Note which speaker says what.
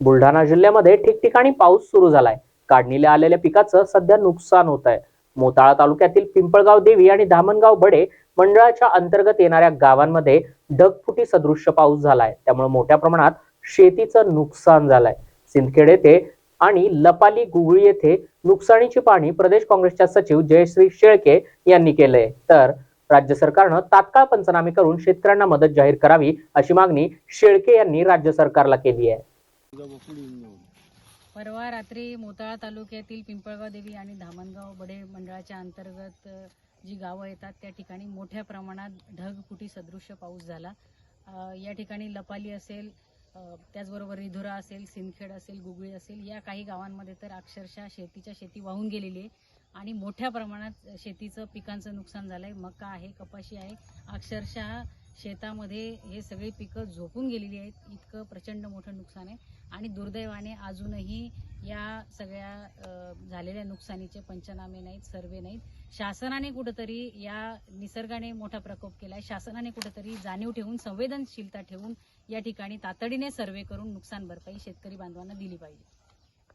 Speaker 1: बुलढाणा जिल्ह्यामध्ये ठिकठिकाणी पाऊस सुरू झालाय. काढणीला आलेल्या पिकाचं सध्या नुकसान होत आहे मोताळा तालुक्यातील पिंपळगाव देवी आणि धामणगाव बडे मंडळाच्या अंतर्गत येणाऱ्या गावांमध्ये ढगफुटी सदृश्य पाऊस झालाय. त्यामुळे मोठ्या प्रमाणात शेतीचं नुकसान झालंय. सिंदखेड येथे आणि लपाली गुगळी येथे नुकसानीची पाहणी प्रदेश काँग्रेसच्या सचिव जयश्री शेळके यांनी केलंय. तर राज्य सरकारनं तात्काळ पंचनामे करून शेतकऱ्यांना मदत जाहीर करावी अशी मागणी शेळके यांनी राज्य सरकारला केली आहे.
Speaker 2: परवा रात्री मोताळा तालुक्यातील पिंपळगाव देवी आणि धामणगाव बडे मंडळाच्या अंतर्गत जी गावं येतात त्या ठिकाणी मोठ्या प्रमाणात ढगफुटी सदृश्य पाऊस झाला. या ठिकाणी लपाली असेल त्याचबरोबर रिधुरा असेल सिंदखेड असेल गुगळी असेल या काही गावांमध्ये तर अक्षरशः शेतीच्या शेती वाहून गेलेली आहे. आणि मोठ्या प्रमाणात शेतीचं पिकांचं नुकसान झालंय. मका आहे कपाशी आहे. अक्षरशः शेतामध्ये हे सगळी पिकं झोपून गेलेली आहेत. इतकं प्रचंड मोठं नुकसान आहे. आणि दुर्दैवाने अजूनही या सगळ्या झालेल्या नुकसानीचे पंचनामे नाहीत सर्वे नाहीत. शासनाने कुठंतरी या निसर्गाने मोठा प्रकोप केलाय. शासनाने कुठंतरी जाणीव ठेवून संवेदनशीलता ठेवून या ठिकाणी तातडीने सर्वे करून नुकसान भरपाई शेतकरी बांधवांना दिली पाहिजे.